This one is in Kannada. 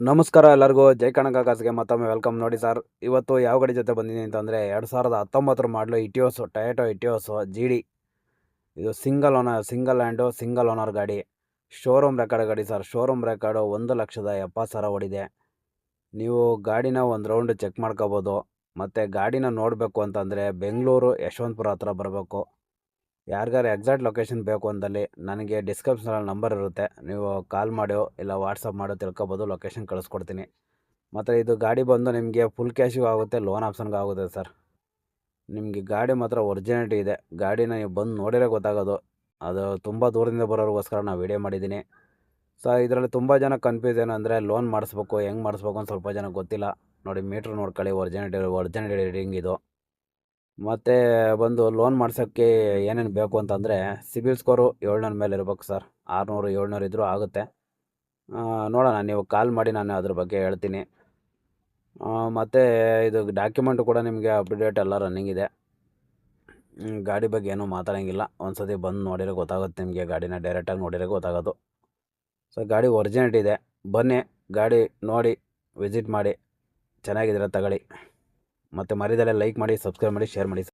ನಮಸ್ಕಾರ ಎಲ್ಲರಿಗೂ. ಜೈ ಕಣಕ ಕಾಸಿಗೆ ಮತ್ತೊಮ್ಮೆ ವೆಲ್ಕಮ್ ನೋಡಿ ಸರ್. ಇವತ್ತು ಯಾವ ಗಾಡಿ ಜೊತೆ ಬಂದಿದ್ದೀನಿ ಅಂತಂದರೆ ಎರಡು ಸಾವಿರದ ಹತ್ತೊಂಬತ್ತರ ಮಾಡಲು Etios Toyota Etios G D ಇದು single owner single hand single owner ಗಾಡಿ. ಶೋರೂಮ್ ರೆಕಾರ್ಡ್ ಗಾಡಿ ಸರ್. ಶೋರೂಮ್ ರೆಕಾರ್ಡು ಒಂದು ಲಕ್ಷದ ಎಪ್ಪತ್ತು ಸಾವಿರ ಓಡಿದೆ. ನೀವು ಗಾಡಿನ ಒಂದು ರೌಂಡ್ ಚೆಕ್ ಮಾಡ್ಕೋಬೋದು. ಮತ್ತು ಗಾಡಿನ ನೋಡಬೇಕು ಅಂತಂದರೆ ಬೆಂಗಳೂರು ಯಶವಂತಪುರ ಹತ್ರ ಬರಬೇಕು. ಯಾರಿಗಾರು ಎಕ್ಸಾಕ್ಟ್ ಲೊಕೇಶನ್ ಬೇಕು ಅಂದಲ್ಲಿ ನನಗೆ ಡಿಸ್ಕ್ರಿಪ್ಷನಲ್ಲಿ ನಂಬರ್ ಇರುತ್ತೆ. ನೀವು ಕಾಲ್ ಮಾಡೋ ಇಲ್ಲ ವಾಟ್ಸಪ್ ಮಾಡೋ ತಿಳ್ಕೊಬೋದು, ಲೊಕೇಶನ್ ಕಳಿಸ್ಕೊಡ್ತೀನಿ. ಮತ್ತು ಇದು ಗಾಡಿ ಬಂದು ನಿಮಗೆ ಫುಲ್ ಕ್ಯಾಶಿಗೂ ಆಗುತ್ತೆ ಲೋನ್ ಆಪ್ಷನ್ಗೂ ಆಗುತ್ತೆ ಸರ್. ನಿಮಗೆ ಗಾಡಿ ಮಾತ್ರ ಒರಿಜಿನಿಟಿ ಇದೆ. ಗಾಡಿನ ನೀವು ಬಂದು ನೋಡಿರೋ ಗೊತ್ತಾಗೋದು. ಅದು ತುಂಬ ದೂರದಿಂದ ಬರೋರಿಗೋಸ್ಕರ ನಾನು ವಿಡಿಯೋ ಮಾಡಿದ್ದೀನಿ. ಸೊ ಇದರಲ್ಲಿ ತುಂಬ ಜನ ಕನ್ಫ್ಯೂಸ್ ಏನಂದರೆ ಲೋನ್ ಮಾಡಿಸ್ಬೇಕು, ಹೆಂಗೆ ಮಾಡಿಸ್ಬೇಕು ಅಂತ ಸ್ವಲ್ಪ ಜನ ಗೊತ್ತಿಲ್ಲ. ನೋಡಿ ಮೀಟ್ರ್ ನೋಡ್ಕೊಳ್ಳಿ ಒರಿಜಿನಿಟಿ ಒರಿಜಿನಿಟಿ ರೀಡಿಂಗ್ ಇದು. ಮತ್ತು ಬಂದು ಲೋನ್ ಮಾಡ್ಸೋಕ್ಕೆ ಏನೇನು ಬೇಕು ಅಂತಂದರೆ ಸಿಬಿಲ್ ಸ್ಕೋರು ಏಳ್ನೂರ ಮೇಲೆ ಇರ್ಬೇಕು ಸರ್ ಆರುನೂರು, ಏಳ್ನೂರು ಇದ್ದರೂ ಆಗುತ್ತೆ. ನೋಡೋಣ, ನೀವು ಕಾಲ್ ಮಾಡಿ ನಾನು ಅದ್ರ ಬಗ್ಗೆ ಹೇಳ್ತೀನಿ. ಮತ್ತು ಇದು ಡಾಕ್ಯುಮೆಂಟು ಕೂಡ ನಿಮಗೆ ಅಪ್ಡೇಟ್ ಎಲ್ಲ ರನ್ನಿಂಗ್ ಇದೆ. ಗಾಡಿ ಬಗ್ಗೆ ಏನೂ ಮಾತಾಡೋಂಗಿಲ್ಲ. ಒಂದು ಸತಿ ಬಂದು ನೋಡಿರೋ ಗೊತ್ತಾಗುತ್ತೆ ನಿಮಗೆ, ಗಾಡಿನ ಡೈರೆಕ್ಟಾಗಿ ನೋಡಿರೋ ಗೊತ್ತಾಗೋದು. ಸೊ ಗಾಡಿ ಒರಿಜಿನೇಟ್ ಇದೆ. ಬನ್ನಿ, ಗಾಡಿ ನೋಡಿ ವಿಸಿಟ್ ಮಾಡಿ. ಚೆನ್ನಾಗಿದ್ರೆ ತಗೊಳ್ಳಿ. ಮತ್ತು ಮರಿದಲ್ಲೇ ಲೈಕ್ ಮಾಡಿ ಸಬ್ಸ್ಕ್ರೈಬ್ ಮಾಡಿ ಶೇರ್ ಮಾಡಿ.